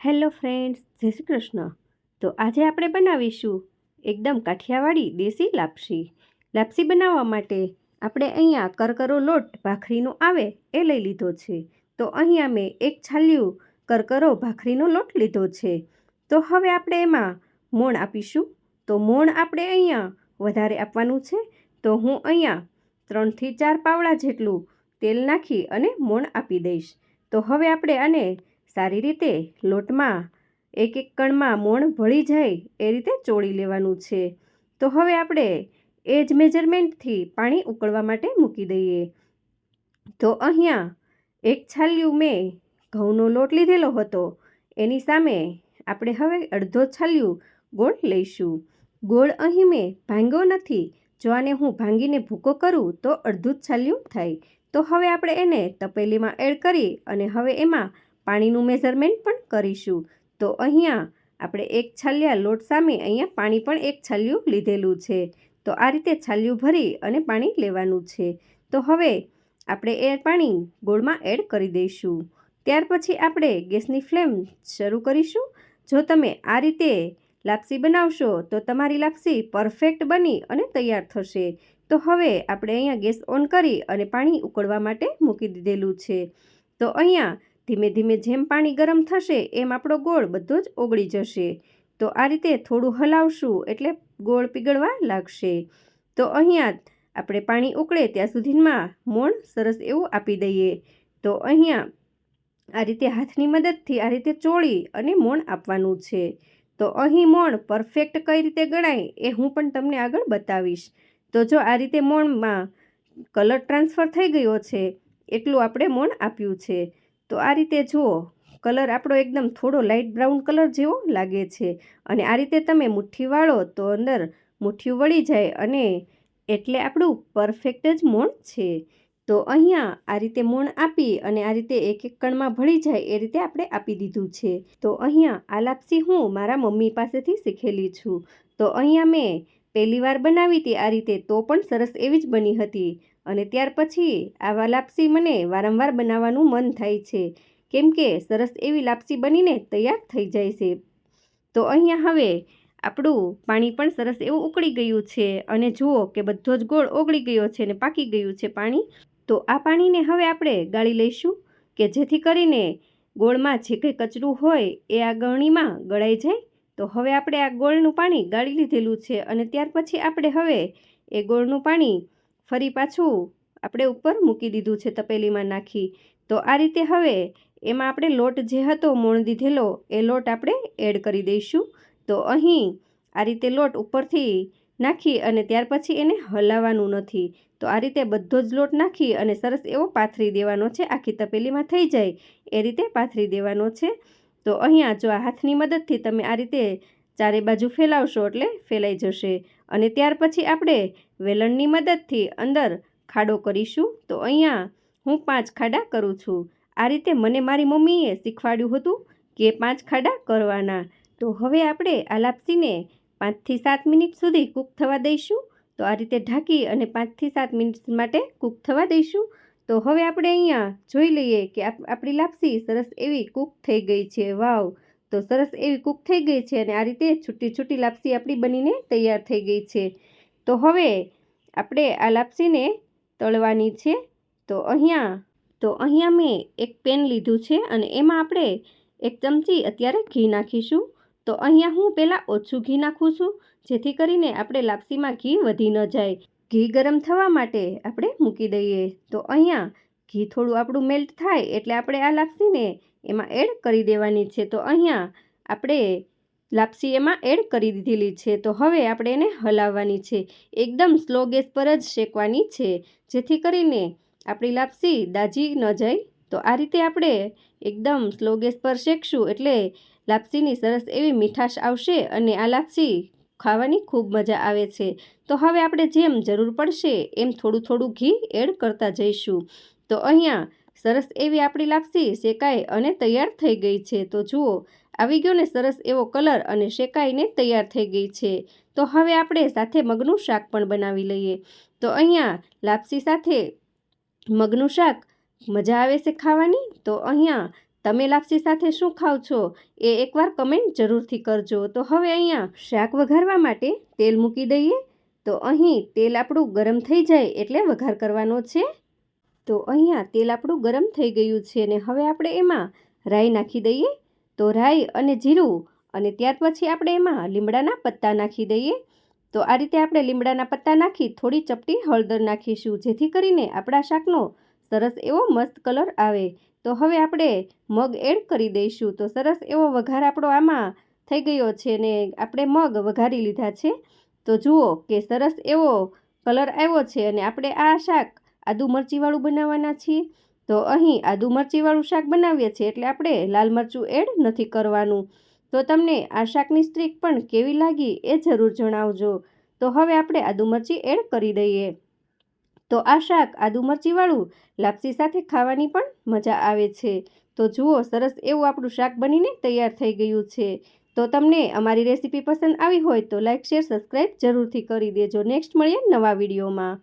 Hello friends, જય શ્રી કૃષ્ણ. તો આજે આપણે બનાવીશું એકદમ કાઠિયાવાડી દેશી લાપસી. લાપસી બનાવવા માટે આપણે અહીંયા કરકરો લોટ ભાખરીનો આવે એ લઈ લીધો છે. તો અહીંયા મેં એક છાલ્યું કરકરો ભાખરીનો લોટ લીધો છે. તો હવે આપણે એમાં મોણ આપીશું. તો મોણ આપણે અહીંયા વધારે આપવાનું છે. તો હું અહીંયા ત્રણથી ચાર પાવડા જેટલું તેલ નાખી અને મોણ આપી દઈશ. તો હવે આપણે આને સારી રીતે લોટમાં એક એક કણમાં મોણ ભળી જાય એ રીતે ચોળી લેવાનું છે. તો હવે આપણે એ જ મેજરમેન્ટથી પાણી ઉકળવા માટે મૂકી દઈએ. તો અહીંયા એક છાલ્યું મેં ઘઉંનો લોટ લીધેલો હતો. એની સામે આપણે હવે અડધો છાલ્યું ગોળ લઈશું. ગોળ અહીં મેં ભાંગ્યો નથી. જો આને હું ભાંગીને ભૂકો કરું તો અડધું જ છાલ્યું થાય. તો હવે આપણે એને તપેલીમાં એડ કરી અને હવે એમાં પાણીનું મેઝરમેન્ટ પણ કરીશું. તો અહીંયા આપણે એક છાલિયા લોટ સામે અહીંયા પાણી પણ એક છાલિયું લીધેલું છે. તો આ રીતે છાલિયું ભરી અને પાણી લેવાનું છે. તો હવે આપણે એ પાણી ગોળમાં એડ કરી દઈશું. ત્યાર પછી આપણે ગેસની ફ્લેમ શરૂ કરીશું. જો તમે આ રીતે લાપસી બનાવશો તો તમારી લાપસી પરફેક્ટ બની અને તૈયાર થશે. તો હવે આપણે અહીંયા ગેસ ઓન કરી અને પાણી ઉકળવા માટે મૂકી દીધેલું છે. તો અહીંયા ધીમે ધીમે જેમ પાણી ગરમ થશે, એમ આપણો ગોળ બધો જ ઓગળી જશે. તો આ રીતે થોડું હલાવશું એટલે ગોળ પીગળવા લાગશે. તો અહીંયા આપણે પાણી ઉકળે ત્યાં સુધીમાં મોણ સરસ એવું આપી દઈએ. તો અહીંયા આ રીતે હાથની મદદથી આ રીતે ચોળી અને મોણ આપવાનું છે. તો અહીં મોણ પરફેક્ટ કઈ રીતે ગણાય એ હું પણ તમને આગળ બતાવીશ. તો જો આ રીતે મોણમાં કલર ટ્રાન્સફર થઈ ગયો છે, એટલું આપણે મોણ આપ્યું છે. તો આ રીતે જુઓ, કલર આપણો એકદમ થોડો લાઇટ બ્રાઉન કલર જેવો લાગે છે. અને આ રીતે તમે મુઠ્ઠી વાળો તો અંદર મુઠ્ઠીયું વળી જાય અને એટલે આપણું પરફેક્ટ જ મોણ છે. તો અહીંયા આ રીતે મોણ આપી અને આ રીતે એક એક કણમાં ભળી જાય એ રીતે આપણે આપી દીધું છે. તો અહીંયા આ લાપસી હું મારા મમ્મી પાસેથી શીખેલી છું. તો અહીંયા મેં પહેલી વાર બનાવી હતી આ રીતે તો પણ સરસ એવી જ બની હતી. અને ત્યાર પછી આવા લાપસી મને વારંવાર બનાવવાનું મન થાય છે. કેમ કે સરસ એવી લાપસી બનીને તૈયાર થઈ જાય છે. તો અહીંયા હવે આપણું પાણી પણ સરસ એવું ઉકળી ગયું છે અને જુઓ કે બધો જ ગોળ ઓગળી ગયો છે અને પાકી ગયું છે પાણી. તો આ પાણીને હવે આપણે ગાળી લઈશું કે જેથી કરીને ગોળમાં જે કંઈ કચરું હોય એ આ ગળણીમાં ગળાઈ જાય. તો હવે આપણે આ ગોળનું પાણી ગાળી લીધેલું છે અને ત્યાર પછી આપણે હવે એ ગોળનું પાણી ફરી પાછું આપણે ઉપર મૂકી દીધું છે તપેલીમાં નાખી. તો આ રીતે હવે એમાં આપણે લોટ જે હતો મોણ દીધેલો, એ લોટ આપણે એડ કરી દઈશું. તો અહીં આ રીતે લોટ ઉપરથી નાખી અને ત્યાર પછી એને હલાવવાનું નથી. તો આ રીતે બધો જ લોટ નાખી અને સરસ એવો પાથરી દેવાનો છે. આખી તપેલીમાં થઈ જાય એ રીતે પાથરી દેવાનો છે. તો અહીંયા જો આ હાથની મદદથી તમે આ રીતે ચારે બાજુ ફેલાવશો એટલે ફેલાઈ જશે. અને ત્યાર પછી આપણે વેલણની મદદથી અંદર ખાડો કરીશું. તો અહીંયા હું પાંચ ખાડા કરું છું. આ રીતે મને મારી મમ્મીએ શીખવાડ્યું હતું કે પાંચ ખાડા કરવાના. તો હવે આપણે આ લાપસીને પાંચથી સાત મિનિટ સુધી કૂક થવા દઈશું. તો આ રીતે ઢાંકી અને પાંચથી સાત મિનિટ માટે કૂક થવા દઈશું. તો હવે આપણે અહીંયા જોઈ લઈએ કે આપણી લાપસી સરસ એવી કૂક થઈ ગઈ છે. વાવ! તો સરસ એવી કૂક થઈ ગઈ છે અને આ રીતે છૂટી છૂટી લાપસી આપણી બનીને તૈયાર થઈ ગઈ છે. તો હવે આપણે આ લાપસીને તળવાની છે. તો અહીંયા તો અહીંયા મેં એક પેન લીધું છે અને એમાં આપણે એક ચમચી અત્યારે ઘી નાખીશું. તો અહીંયા હું પહેલાં ઓછું ઘી નાખું છું, જેથી કરીને આપણે લાપસીમાં ઘી વધી ન જાય. ઘી ગરમ થવા માટે આપણે મૂકી દઈએ. તો અહીંયા ઘી થોડું આપણું મેલ્ટ થાય એટલે આપણે આ લાપસીને એમાં એડ કરી દેવાની છે. તો અહીંયા આપણે લાપસી એમાં એડ કરી દીધેલી છે. તો હવે આપણે એને હલાવવાની છે. એકદમ સ્લો ગેસ પર જ શેકવાની છે. જેથી કરીને આપણી લાપસી દાજી ન જાય. તો આ રીતે આપણે એકદમ સ્લો ગેસ પર શેકશું એટલે લાપસીની સરસ એવી મીઠાશ આવશે અને આ લાપસી ખાવાની ખૂબ મજા આવે છે. તો હવે આપણે જેમ જરૂર પડશે એમ થોડું થોડું ઘી એડ કરતા જઈશું. તો અહીંયા સરસ એવી આપણી લાપસી, શેકાઈ અને તૈયાર થઈ ગઈ છે. તો જુઓ, આવી ગયો ને સરસ એવો કલર અને શેકાઈને તૈયાર થઈ ગઈ છે. તો હવે આપણે સાથે મગનું શાક પણ બનાવી લઈએ. તો અહીંયા લાપસી સાથે મગનું શાક મજા આવે છે ખાવાની? તો અહીંયા તમે લાપસી સાથે શું ખાવ છો? એ એકવાર કમેન્ટ જરૂરથી કરજો. તો હવે અહીંયા શાક વઘારવા માટે તેલ મૂકી દઈએ. તો અહીં તેલ આપણું ગરમ થઈ જાય એટલે વઘાર કરવાનો છે. તો અહીંયા તેલ આપણું ગરમ થઈ ગયું છે અને હવે આપણે એમાં રાઈ નાખી દઈએ. તો રાઈ અને જીરું અને ત્યાર પછી આપણે એમાં લીમડાના પત્તા નાખી દઈએ. તો આ રીતે આપણે લીમડાના પત્તા નાખી થોડી ચપટી હળદર નાખીશું, જેથી કરીને આપણા શાકનો સરસ એવો મસ્ત કલર આવે. તો હવે આપણે મગ એડ કરી દઈશું. તો સરસ એવો વઘાર આપણો આમાં થઈ ગયો છે ને આપણે મગ વઘારી લીધા છે. તો જુઓ કે સરસ એવો કલર આવ્યો છે અને આપણે આ શાક આદુ મરચીવાળું બનાવવાના છીએ. તો અહીં આદુ મરચીવાળું શાક બનાવીએ છીએ એટલે આપણે લાલ મરચું એડ નથી કરવાનું. તો તમને આ શાકની સ્ટ્રીક પણ કેવી લાગી એ જરૂર જણાવજો. તો હવે આપણે આદુ મરચી એડ કરી દઈએ. તો આ શાક આદુ મરચીવાળું લાપસી સાથે ખાવાની પણ મજા આવે છે. તો જુઓ સરસ એવું આપણું શાક બનીને તૈયાર થઈ ગયું છે. તો તમને અમારી રેસીપી પસંદ આવી હોય તો લાઇક શેર, સબસ્ક્રાઈબ જરૂરથી કરી દેજો. નેક્સ્ટ મળીએ નવા વિડીયોમાં.